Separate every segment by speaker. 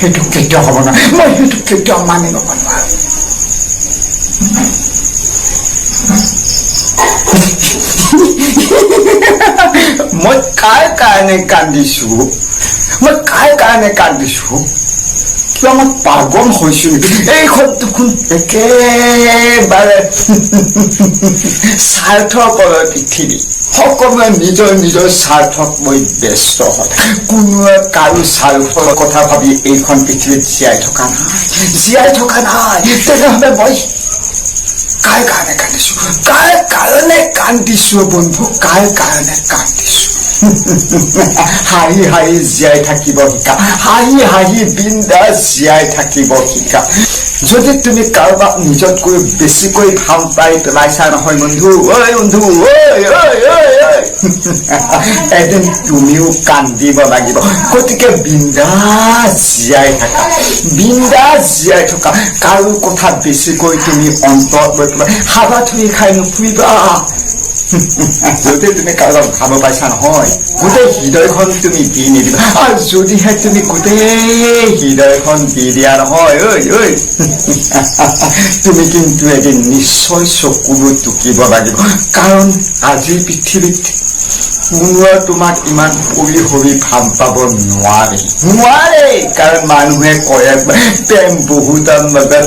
Speaker 1: কেতিয়াও হ'ব নোৱাৰে মই সেইটো কেতিয়াও মানি ল'ব নোৱাৰো মই কাৰ কাৰণে কান্দিছো মই কাৰ কাৰণে কান্দিছো মই পাগল হৈছো নেকি এইখন দেখোন একেবাৰে স্বাৰ্থপৰ পৃথিৱী। সকলোৱে নিজৰ নিজৰ স্বাৰ্থত মই ব্যস্ত হয়। কোনোৱে কাৰো স্বাৰ্থৰ কথা ভাবি এইখন পৃথিৱীত জীয়াই থকা নাই। জীয়াই থকা নাই। তেনেহ'লে মই কাৰ কাৰণে কান্দিছো? কাৰ কাৰণে কান্দিছো বন্ধু, কাৰ কাৰণে কান্দিছো? হাঁহি হাঁহি, জীয়াই থাকিব শিকা হাঁহি হাঁহি, বিন্দাস জীয়াই থাকিব শিকা যদি তুমি কাৰোবাক নিজতকৈ বেছিকৈ ভালো পাই পেলাইছা নহয়, বন্ধু, ঐ বন্ধু, ঐ ঐ এদিন তুমিও কান্দিব লাগিব। গতিকে বিন্দাস জীয়াই থাকা। বিন্দাস জীয়াই থকা। কাৰো কথা বেছিকৈ তুমি অন্তৰত লৈ পেলাই হাবা থুই খাই নুফুৰিবা। যদি তুমি ভাব পাইছা নহয়, গোটেই হৃদয়খন তুমি দি নিদিবা। যদিহে তুমি গোটেই হৃদয়খন দি দিয়া নহয়, ঐ ঐ। তুমি কিন্তু এদিন নিশ্চয় চকুবোৰ টুকিব লাগিব। কাৰণ আজিৰ পৃথিৱীত কোনোৱে তোমাক ইমান পৰি হৰি ভালো পাব নোৱাৰে। নোৱাৰে। কাৰণ মানুহে কয় প্ৰেম বহুতৰ লগত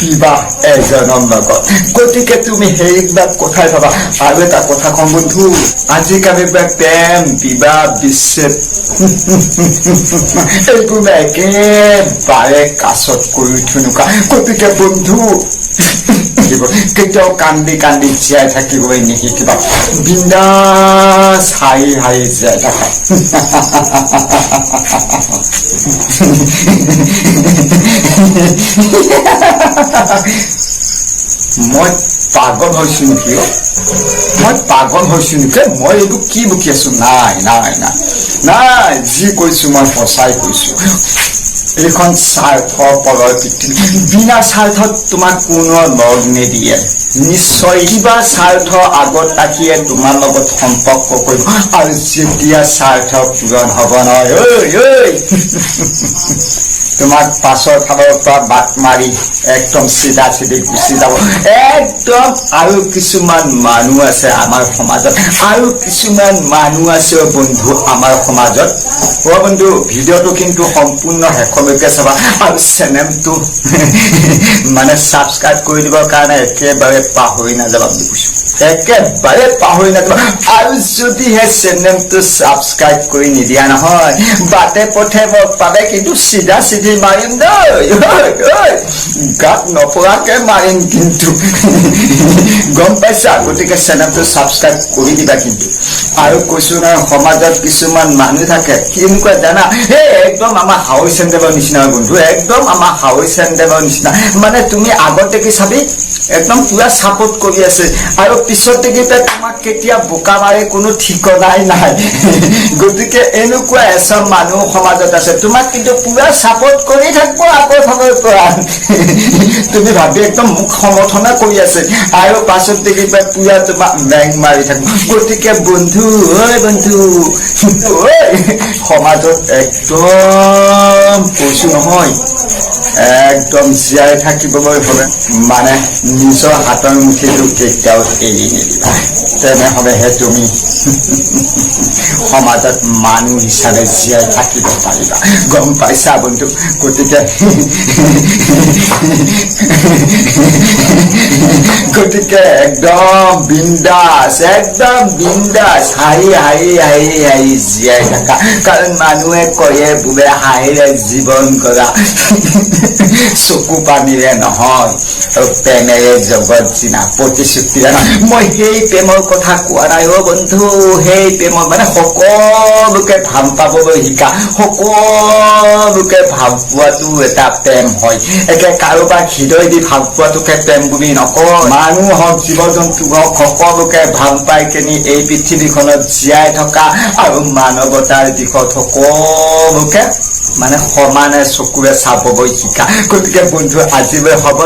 Speaker 1: বিবাহ এজনৰ লগত। গতিকে তুমি সেইবিলাক কথাই ভাবা। আৰু এটা কথা কম বন্ধু আজিকালি প্ৰেম বিবাহ বিচ্ছেদ এইবোৰ একেবাৰে কাছত কৰি থুনুকা গতিকে বন্ধু কেতিয়াও কান্দি কান্দি জীয়াই থাকিবলৈ নিশিকিবা বিন্দাস হাঁহি হাঁহি জীয়াই থাকা। মই পাগল হৈছো নেকি? মই পাগল হৈছো নেকি? মই এইবোৰ কি বকি আছো? নাই নাই নাই। নাই, যি কৈছো মই সঁচাই কৈছো। এইখন স্বাৰ্থ পৰৰ পৃথিৱী বিনা স্বাৰ্থত তোমাক কোনো লগ নিদিয়ে। নিশ্চয় কিবা স্বাৰ্থ আগত ৰাখিয়ে তোমাৰ লগত সম্পৰ্ক কৰিব। আৰু যেতিয়া স্বাৰ্থ পূৰণ হ'ব নহয়, ঐ ঐ। তোমাক পাছৰ ফালৰ পৰা বাট মাৰি একদম চিধা চিধি গুচি যাব। একদম আৰু কিছুমান মানুহ আছে আমাৰ সমাজত, আৰু কিছুমান মানুহ আছে বন্ধু আমাৰ সমাজত। অ বন্ধু, ভিডিঅ'টো কিন্তু সম্পূৰ্ণ শেষলৈকে চাবা। আৰু চেনেলটো মানে ছাবস্ক্ৰাইব কৰি দিবৰ কাৰণে একেবাৰে পাহৰি নাযাবা বুলি কৈছো। একেবাৰে পাহৰি নাযাবা আৰু যদিহে চেনেলটো ছাবস্ক্ৰাইব কৰি নিদিয়া নহয়, বাটে পথে মোক কিন্তু চিধা চিধি মাৰিম দেই। গাত নপৰাকে মাৰিম কিন্তু। গম পাইছা? গতিকে চেনেলটো ছাবস্ক্ৰাইব কৰি দিবা কিন্তু। আৰু কৈছো নহয়, সমাজত কিছুমান মানুহ থাকে কেনেকুৱা জানা? এই একদম আমাৰ হাৱৈ চেণ্ডেলৰ নিচিনা বন্ধু, একদম আমাৰ হাৱৈ চেণ্ডেলৰ নিচিনা। মানে তুমি আগত দেখি চাবি? একদম পুৰা চাপৰ্ট কৰি আছে। আৰু পিছত দেখি তোমাক কেতিয়া বোকা মাৰে কোনো ঠিকনাই নাই। গতিকে এনেকুৱা এচাম মানুহ সমাজত আছে। তোমাক কিন্তু পুৰা চাপৰ্ট কৰি থাকিব আগৰ ফালৰ পৰা। তুমি ভাবি একদম মোক সমৰ্থনা কৰি আছে। আৰু পাছত দেখি পাই পুৰা তোমাক বেং মাৰি থাকিব। গতিকে বন্ধু, ঐ বন্ধু ঐ, সমাজত একদম কৈছো নহয়। একদম জীয়াই থাকিবলৈ হলে মানে নিজৰ হাতৰ মুঠিটো কেতিয়াও এৰি নিদিবা। তেনেহলেহে তুমি সমাজত মানুহ হিচাপে জীয়াই থাকিব পাৰিবা। গম পাইছা, বন্ধু? গতিকে গতিকে একদম বিন্দাস একদম বিন্দাস, হাঁহি হাঁহি হাঁহি হাঁহি জীয়াই থাকা। কাৰণ মানুহে কয়ে, বোলে হাঁহিৰে জীৱন কৰা চকু পানীৰে নহয় প্ৰেমেৰে জগত জিনা প্ৰতিশ্ৰুতিৰে নহয় মই সেই প্ৰেমৰ কথা কোৱা নাই অ বন্ধু সেই প্ৰেমৰ মানে সকলোকে ভাল পাবলৈ শিকা সকলোকে ভাল পোৱাটো এটা প্ৰেম হয় একে কাৰোবাক হৃদয় দি ভাল পোৱাটোকে প্ৰেম বুলি নকয় মানুহ হওক জীৱ জন্তু হওক সকলোকে ভাল পাই কিনি এই পৃথিৱীখনত জীয়াই থকা আৰু মানৱতাৰ দিশত সকলোকে মানে সমানে চকুৰে চাবলৈ শিকা। গতিকে বন্ধু আজিলৈ হ'ব।